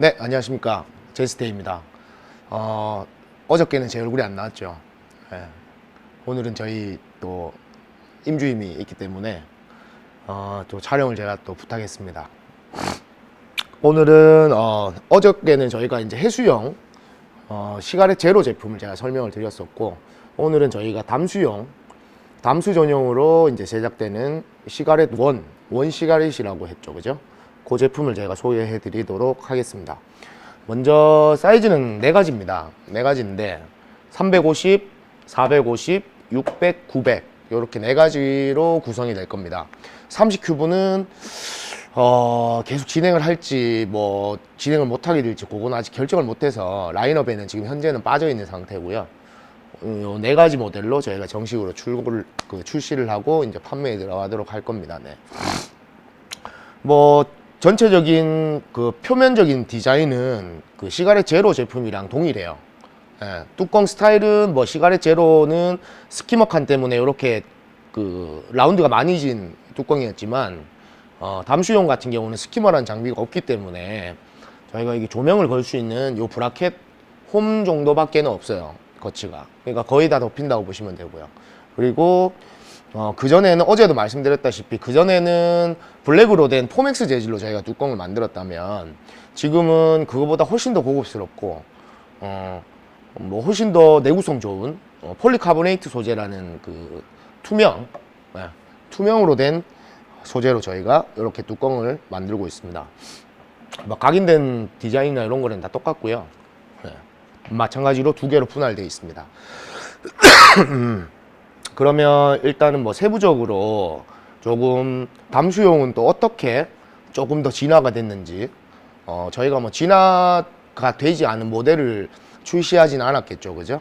네, 안녕하십니까. 제스테입니다. 어, 어저께는 제 얼굴이 안 나왔죠. 예. 오늘은 저희 또 임주임이 있기 때문에 어, 또 촬영을 제가 또 부탁했습니다. 오늘은 어, 어저께는 저희가 이제 해수용 어, 시가렛 제로 제품을 제가 설명을 드렸었고 오늘은 저희가 담수용 담수 전용으로 이제 제작되는 시가렛 원, 원 시가렛이라고 했죠. 그죠? 그 제품을 제가 소개해 드리도록 하겠습니다. 먼저 사이즈는 네 가지입니다. 네 가지인데 350, 450, 600, 900 이렇게 네 가지로 구성이 될 겁니다. 30큐브는 어, 계속 진행을 할지 뭐 진행을 못 하게 될지 그건 아직 결정을 못 해서 라인업에는 지금 현재는 빠져 있는 상태고요. 음, 요네 가지 모델로 저희가 정식으로 출고를 그 출시를 하고 이제 판매에 들어가도록 할 겁니다. 네. 뭐 전체적인 그 표면적인 디자인은 그 시가렛 제로 제품이랑 동일해요. 예, 뚜껑 스타일은 뭐 시가렛 제로는 스키머 칸 때문에 이렇게 그 라운드가 많이 진 뚜껑이었지만 어, 담수용 같은 경우는 스키머라는 장비가 없기 때문에 저희가 이게 조명을 걸 수 있는 요 브라켓 홈 정도밖에는 없어요 거치가 그러니까 거의 다 덮인다고 보시면 되고요 그리고 어, 그전에는 어제도 말씀드렸다시피 그전에는 블랙으로 된 포맥스 재질로 저희가 뚜껑을 만들었다면 지금은 그거보다 훨씬 더 고급스럽고 어, 뭐 훨씬 더 내구성 좋은 어, 폴리카보네이트 소재라는 그 투명 예, 투명으로 된 소재로 저희가 이렇게 뚜껑을 만들고 있습니다. 뭐 각인된 디자인이나 이런 거는 다 똑같고요. 예, 마찬가지로 두 개로 분할되어 있습니다. 그러면 일단은 뭐 세부적으로 조금 담수용은 또 어떻게 조금 더 진화가 됐는지 어, 저희가 뭐 진화가 되지 않은 모델을 출시하진 않았겠죠, 그죠?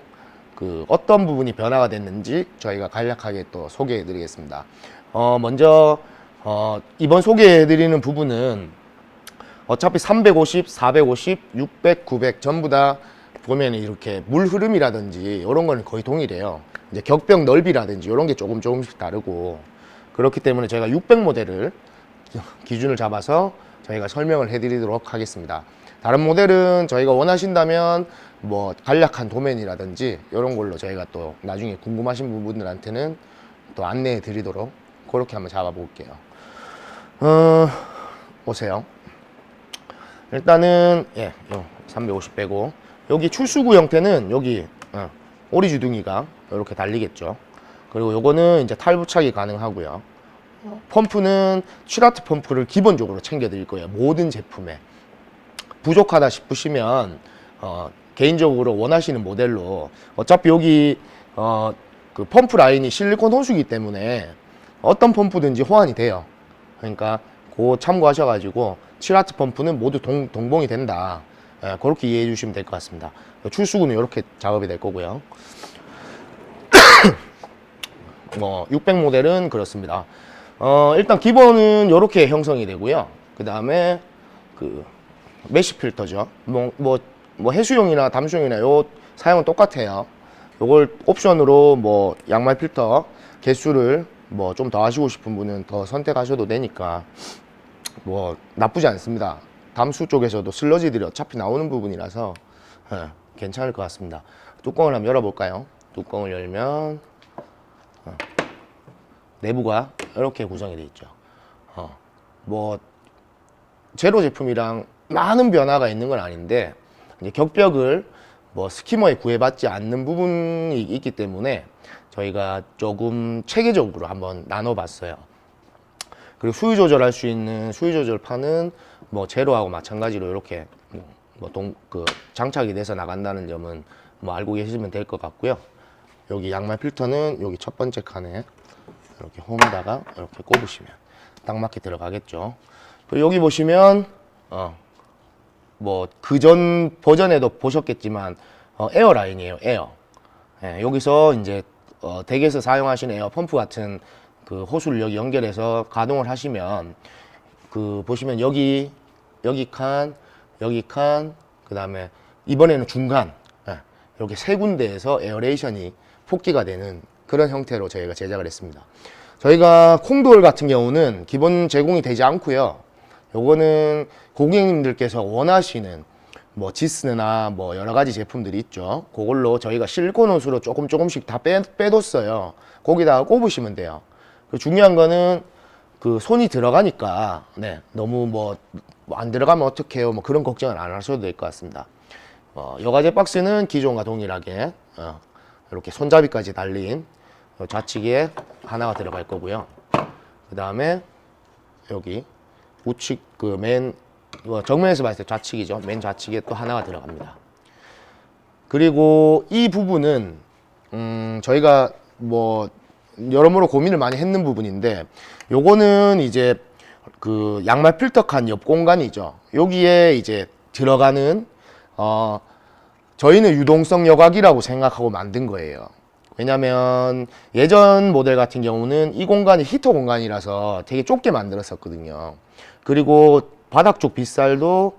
그 어떤 부분이 변화가 됐는지 저희가 간략하게 또 소개해 드리겠습니다. 어, 먼저 어, 이번 소개해 드리는 부분은 어차피 350, 450, 600, 900 전부 다 보면 이렇게 물 흐름이라든지 이런 거는 거의 동일해요. 이제 격벽 넓이라든지 이런 게 조금 조금씩 다르고 그렇기 때문에 제가 600 모델을 기준을 잡아서 저희가 설명을 해드리도록 하겠습니다. 다른 모델은 저희가 원하신다면 뭐 간략한 도면이라든지 이런 걸로 저희가 또 나중에 궁금하신 부분들한테는 또 안내해 드리도록 그렇게 한번 잡아볼게요. 어, 오세요. 일단은 예, 350 빼고 여기 출수구 형태는 여기 어, 오리 주둥이가 이렇게 달리겠죠. 그리고 요거는 이제 탈부착이 가능하고요. 펌프는 슈라트 펌프를 기본적으로 챙겨 드릴 거예요. 모든 제품에 부족하다 싶으시면 어, 개인적으로 원하시는 모델로 어차피 여기 어, 그 펌프 라인이 실리콘 호수기 때문에 어떤 펌프든지 호환이 돼요. 그러니까 그 참고하셔가지고 칠하트 펌프는 모두 동, 동봉이 된다. 예, 그렇게 이해해 주시면 될 것 같습니다. 출수구는 이렇게 작업이 될 거고요. 뭐, 600 모델은 그렇습니다. 어, 일단 기본은 이렇게 형성이 되고요. 그 다음에 그 메쉬 필터죠. 뭐, 뭐, 뭐 해수용이나 담수용이나 요 사용은 똑같아요. 요걸 옵션으로 뭐 양말 필터 개수를 뭐 좀 더 하시고 싶은 분은 더 선택하셔도 되니까 뭐 나쁘지 않습니다. 담수 쪽에서도 슬러지들이 어차피 나오는 부분이라서 예, 괜찮을 것 같습니다. 뚜껑을 한번 열어볼까요? 뚜껑을 열면 어, 내부가 이렇게 구성이 되어 있죠. 어, 뭐 제로 제품이랑 많은 변화가 있는 건 아닌데 격벽을 뭐 스키머에 구애받지 않는 부분이 있기 때문에 저희가 조금 체계적으로 한번 나눠봤어요. 그리고 수위 조절할 수 있는 수위 조절판은 뭐 제로하고 마찬가지로 이렇게 뭐 동 그 장착이 돼서 나간다는 점은 뭐 알고 계시면 될 것 같고요. 여기 양말 필터는 여기 첫 번째 칸에 이렇게 홈에다가 이렇게 꼽으시면 딱 맞게 들어가겠죠. 그리고 여기 보시면 어 뭐 그전 버전에도 보셨겠지만 어, 에어 라인이에요 에어 예, 여기서 이제 어, 댁에서 사용하시는 에어 펌프 같은 그 호수를 여기 연결해서 가동을 하시면 그 보시면 여기 여기 칸 여기 칸 그다음에 이번에는 중간 예, 이렇게 세 군데에서 에어레이션이 폭기가 되는 그런 형태로 저희가 제작을 했습니다. 저희가 콩돌 같은 경우는 기본 제공이 되지 않고요. 요거는 고객님들께서 원하시는 뭐 지스나 뭐 여러 가지 제품들이 있죠. 그걸로 저희가 실리콘 옷으로 조금 조금씩 다 빼, 빼뒀어요. 거기다가 꼽으시면 돼요. 그 중요한 거는 그 손이 들어가니까 네 너무 뭐 안 들어가면 어떡해요 뭐 그런 걱정은 안 하셔도 될 것 같습니다. 어, 여과제 박스는 기존과 동일하게 어, 이렇게 손잡이까지 달린 어, 좌측에 하나가 들어갈 거고요. 그 다음에 여기 우측 그맨 뭐 정면에서 봤을 때 좌측이죠. 맨 좌측에 또 하나가 들어갑니다. 그리고 이 부분은 음, 저희가 뭐 여러모로 고민을 많이 했는 부분인데 요거는 이제 그 양말 필터 칸 옆 공간이죠. 여기에 이제 들어가는 어 저희는 유동성 여각이라고 생각하고 만든 거예요. 왜냐면 예전 모델 같은 경우는 이 공간이 히터 공간이라서 되게 좁게 만들었었거든요. 그리고 바닥 쪽 빗살도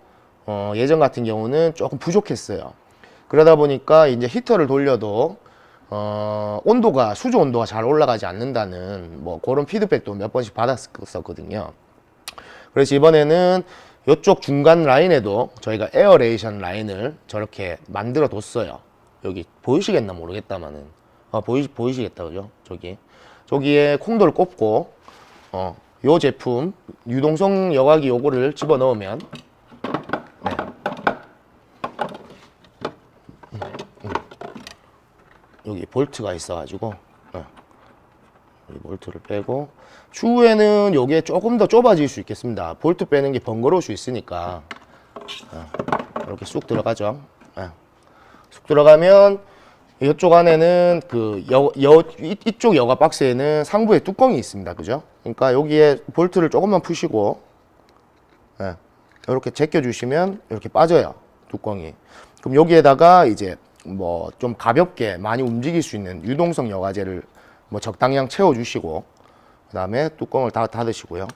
어 예전 같은 경우는 조금 부족했어요. 그러다 보니까 이제 히터를 돌려도 어 온도가 수조 온도가 잘 올라가지 않는다는 뭐 그런 피드백도 몇 번씩 받았었거든요. 그래서 이번에는 이쪽 중간 라인에도 저희가 에어레이션 라인을 저렇게 만들어 뒀어요. 여기 보이시겠나 모르겠다마는 어, 보이 보이시겠다 그죠? 저기 저기에 콩돌 꼽고 어, 요 제품 유동성 여과기 요거를 집어 넣으면 네. 음, 음. 여기 볼트가 있어가지고 어. 이 볼트를 빼고 추후에는 요게 조금 더 좁아질 수 있겠습니다. 볼트 빼는 게 번거로울 수 있으니까 어, 이렇게 쑥 들어가죠. 예. 쑥 들어가면 이쪽 안에는 그 여, 여, 이- 이쪽 여가 박스에는 상부에 뚜껑이 있습니다. 그죠? 그러니까 여기에 볼트를 조금만 푸시고 예, 이렇게 제껴 주시면 이렇게 빠져요. 뚜껑이. 그럼 여기에다가 이제 뭐 좀 가볍게 많이 움직일 수 있는 유동성 여과제를 뭐 적당량 채워 주시고 그 다음에 뚜껑을 다 닫으시고요.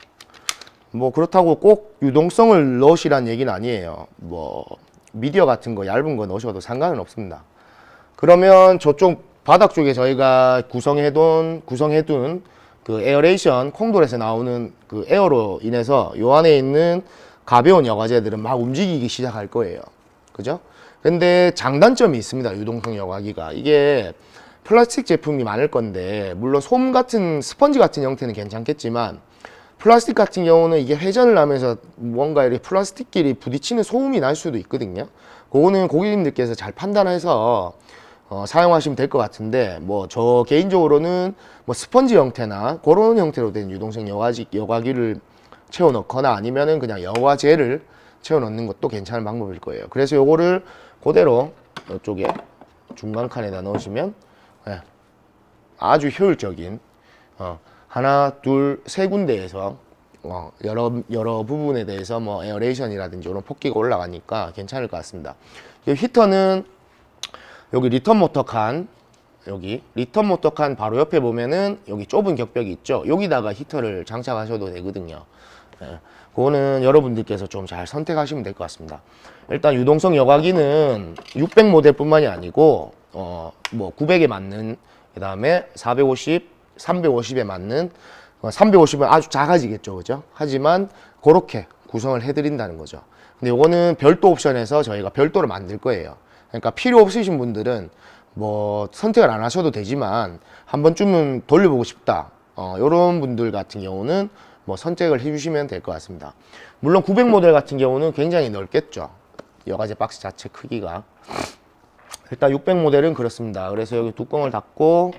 뭐 그렇다고 꼭 유동성을 넣으시란 얘기는 아니에요. 뭐 미디어 같은 거 얇은 거 넣으셔도 상관은 없습니다. 그러면 저쪽 바닥 쪽에 저희가 구성해둔 구성해둔 그 에어레이션 콩돌에서 나오는 그 에어로 인해서 요 안에 있는 가벼운 여과제들은 막 움직이기 시작할 거예요. 그죠? 근데 장단점이 있습니다. 유동성 여과기가 이게 플라스틱 제품이 많을 건데 물론 솜 같은 스펀지 같은 형태는 괜찮겠지만 플라스틱 같은 경우는 이게 회전을 하면서 뭔가 이렇게 플라스틱끼리 부딪히는 소음이 날 수도 있거든요. 그거는 고객님들께서 잘 판단해서 어, 사용하시면 될 것 같은데 뭐 저 개인적으로는 뭐 스펀지 형태나 그런 형태로 된 유동성 여과지 여과기를 채워 넣거나 아니면은 그냥 여과제를 채워 넣는 것도 괜찮은 방법일 거예요. 그래서 요거를 그대로 이쪽에 중간 칸에다 넣으시면 예, 아주 효율적인 어, 하나, 둘, 세 군데에서 어, 여러 여러 부분에 대해서 뭐 에어레이션이라든지 이런 폭기가 올라가니까 괜찮을 것 같습니다. 이 히터는 여기 리턴 모터 칸 여기 리턴 모터 칸 바로 옆에 보면은 여기 좁은 격벽이 있죠. 여기다가 히터를 장착하셔도 되거든요. 예, 그거는 여러분들께서 좀 잘 선택하시면 될 것 같습니다. 일단 유동성 여과기는 600 모델뿐만이 아니고 어 뭐 900에 맞는 그다음에 450, 350에 맞는 어, 350은 아주 작아지겠죠, 그죠? 하지만 그렇게 구성을 해 드린다는 거죠. 근데 요거는 별도 옵션에서 저희가 별도로 만들 거예요. 그러니까 필요 없으신 분들은 뭐 선택을 안 하셔도 되지만 한 번쯤은 돌려보고 싶다. 어, 요런 분들 같은 경우는 뭐 선택을 해주시면 될 것 같습니다. 물론 900 모델 같은 경우는 굉장히 넓겠죠. 여가제 박스 자체 크기가. 일단 600 모델은 그렇습니다. 그래서 여기 뚜껑을 닫고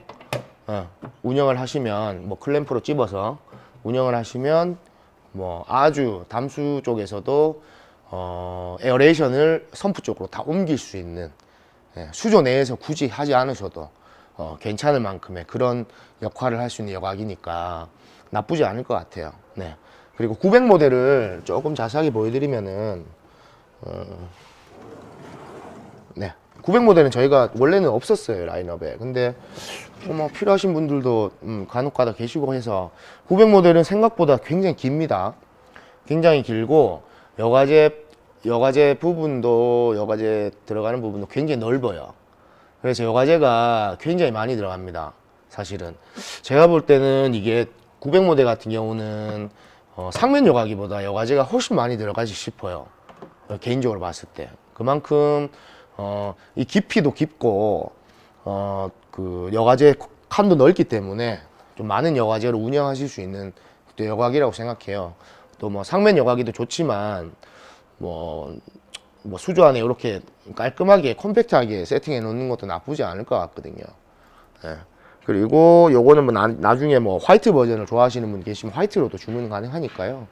어, 운영을 하시면 뭐 클램프로 찝어서 운영을 하시면 뭐 아주 담수 쪽에서도 어, 에어레이션을 선프 쪽으로 다 옮길 수 있는 예, 수조 내에서 굳이 하지 않으셔도 어, 괜찮을 만큼의 그런 역할을 할 수 있는 여각이니까 나쁘지 않을 것 같아요. 네. 그리고 900 모델을 조금 자세하게 보여드리면은 네. 900 모델은 저희가 원래는 없었어요 라인업에. 근데 뭐 필요하신 분들도 음, 간혹가다 계시고 해서 900 모델은 생각보다 굉장히 깁니다. 굉장히 길고 여과제 여과제 부분도 여과제 들어가는 부분도 굉장히 넓어요. 그래서 여과제가 굉장히 많이 들어갑니다. 사실은 제가 볼 때는 이게 900 모델 같은 경우는 어, 상면 여과기보다 여과제가 훨씬 많이 들어가지 싶어요. 어, 개인적으로 봤을 때 그만큼 어, 이 깊이도 깊고 어, 그 여과제 칸도 넓기 때문에 좀 많은 여과제를 운영하실 수 있는 또 여과기라고 생각해요. 또 뭐 상면 여과기도 좋지만 뭐, 뭐 수조 안에 이렇게 깔끔하게 컴팩트하게 세팅해 놓는 것도 나쁘지 않을 것 같거든요. 예. 그리고 요거는 뭐 나, 중에뭐 화이트 버전을 좋아하시는 분 계시면 화이트로도 주문 가능하니까요.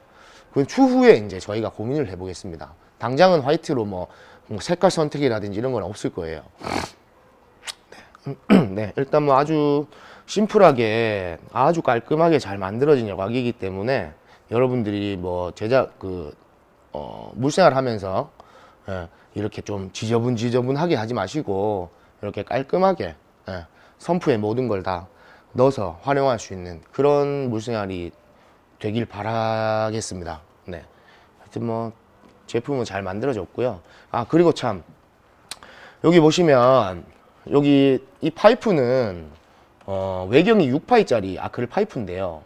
그건 추후에 이제 저희가 고민을 해보겠습니다. 당장은 화이트로 뭐, 뭐 색깔 선택이라든지 이런 건 없을 거예요. 네, 네, 일단 뭐 아주 심플하게 아주 깔끔하게 잘 만들어진 여과기이기 때문에 여러분들이 뭐 제작 그 어, 물생활 하면서 예, 이렇게 좀 지저분 지저분하게 하지 마시고 이렇게 깔끔하게 예, 선프에 모든 걸 다 넣어서 활용할 수 있는 그런 물생활이 되길 바라겠습니다. 네. 하여튼 뭐 제품은 잘 만들어졌고요. 아 그리고 참 여기 보시면 여기 이 파이프는 어, 외경이 6파이짜리 아크릴 파이프인데요.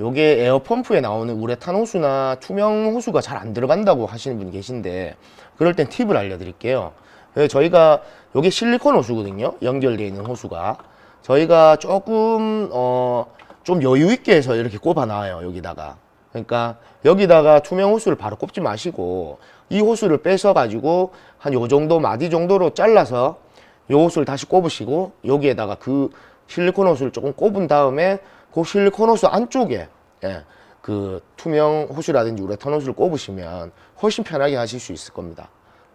요게 에어펌프에 나오는 우레탄 호수나 투명 호수가 잘 안 들어간다고 하시는 분이 계신데 그럴 땐 팁을 알려드릴게요. 예, 저희가 요게 실리콘 호수거든요. 연결되어 있는 호수가 저희가 조금 어, 좀 여유 있게 해서 이렇게 꼽아 놔요 여기다가 그러니까 여기다가 투명 호수를 바로 꼽지 마시고 이 호수를 빼서 가지고 한 요 정도 마디 정도로 잘라서 요 호수를 다시 꼽으시고 여기에다가 그 실리콘 호수를 조금 꼽은 다음에 그 실리콘 호수 안쪽에 예, 그 투명 호수라든지 우레탄 호수를 꼽으시면 훨씬 편하게 하실 수 있을 겁니다.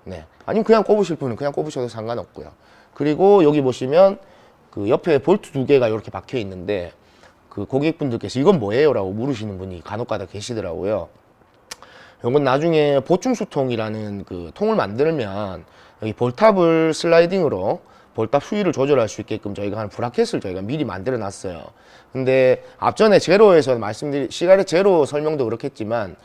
네. 아니면 그냥 꼽으실 분은 그냥 꼽으셔도 상관없고요. 그리고 여기 보시면 그 옆에 볼트 두 개가 이렇게 박혀 있는데 그 고객분들께서 이건 뭐예요? 라고 물으시는 분이 간혹가다 계시더라고요. 이건 나중에 보충수통이라는 그 통을 만들면 여기 볼탑을 슬라이딩으로 볼탑 수위를 조절할 수 있게끔 저희가 한 브라켓을 저희가 미리 만들어 놨어요. 근데 앞전에 제로에서 말씀드린 시간의 제로 설명도 그렇겠지만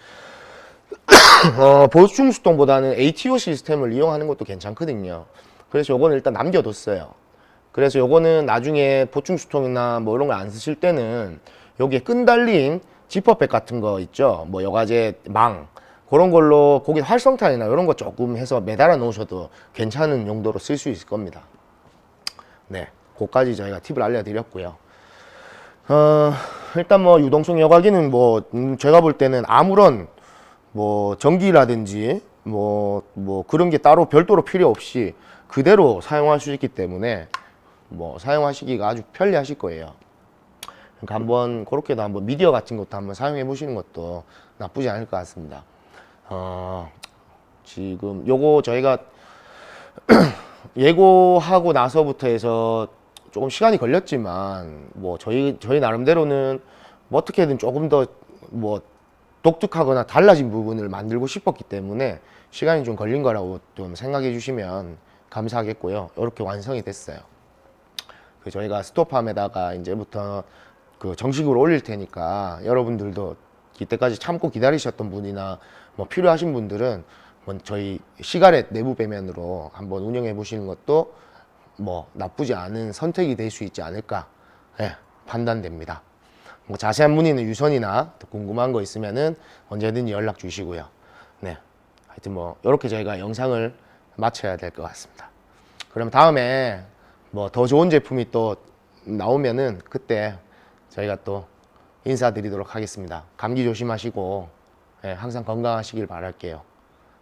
어, 보충수통보다는 ATO 시스템을 이용하는 것도 괜찮거든요. 그래서 요거는 일단 남겨뒀어요. 그래서 요거는 나중에 보충수통이나 뭐 이런 거안 쓰실 때는 여기에 끈 달린 지퍼백 같은 거 있죠. 뭐 여과제 망 그런 걸로 거기 활성탄이나 이런 거 조금 해서 매달아 놓으셔도 괜찮은 용도로 쓸 수 있을 겁니다. 네, 그까지 저희가 팁을 알려드렸고요. 어, 일단 뭐 유동성 여과기는 뭐 음, 제가 볼 때는 아무런 뭐 전기라든지 뭐, 뭐 그런 게 따로 별도로 필요 없이 그대로 사용할 수 있기 때문에 뭐 사용하시기가 아주 편리하실 거예요. 그러니까 한번 그렇게도 한번 미디어 같은 것도 한번 사용해 보시는 것도 나쁘지 않을 것 같습니다. 어, 지금 요거 저희가 예고하고 나서부터 해서 조금 시간이 걸렸지만 뭐 저희 저희 나름대로는 뭐 어떻게든 조금 더 뭐 독특하거나 달라진 부분을 만들고 싶었기 때문에 시간이 좀 걸린 거라고 좀 생각해 주시면 감사하겠고요. 이렇게 완성이 됐어요. 그 저희가 스토팜에다가 이제부터 그 정식으로 올릴 테니까 여러분들도 이때까지 참고 기다리셨던 분이나 뭐 필요하신 분들은 뭐 저희 시가렛 내부 배면으로 한번 운영해 보시는 것도 뭐 나쁘지 않은 선택이 될 수 있지 않을까 예, 판단됩니다. 뭐 자세한 문의는 유선이나 또 궁금한 거 있으면은 언제든지 연락 주시고요. 네, 하여튼 뭐 이렇게 저희가 영상을 마쳐야 될 것 같습니다. 그럼 다음에 뭐 더 좋은 제품이 또 나오면은 그때 저희가 또 인사드리도록 하겠습니다. 감기 조심하시고 예, 항상 건강하시길 바랄게요.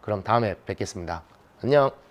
그럼 다음에 뵙겠습니다. 안녕.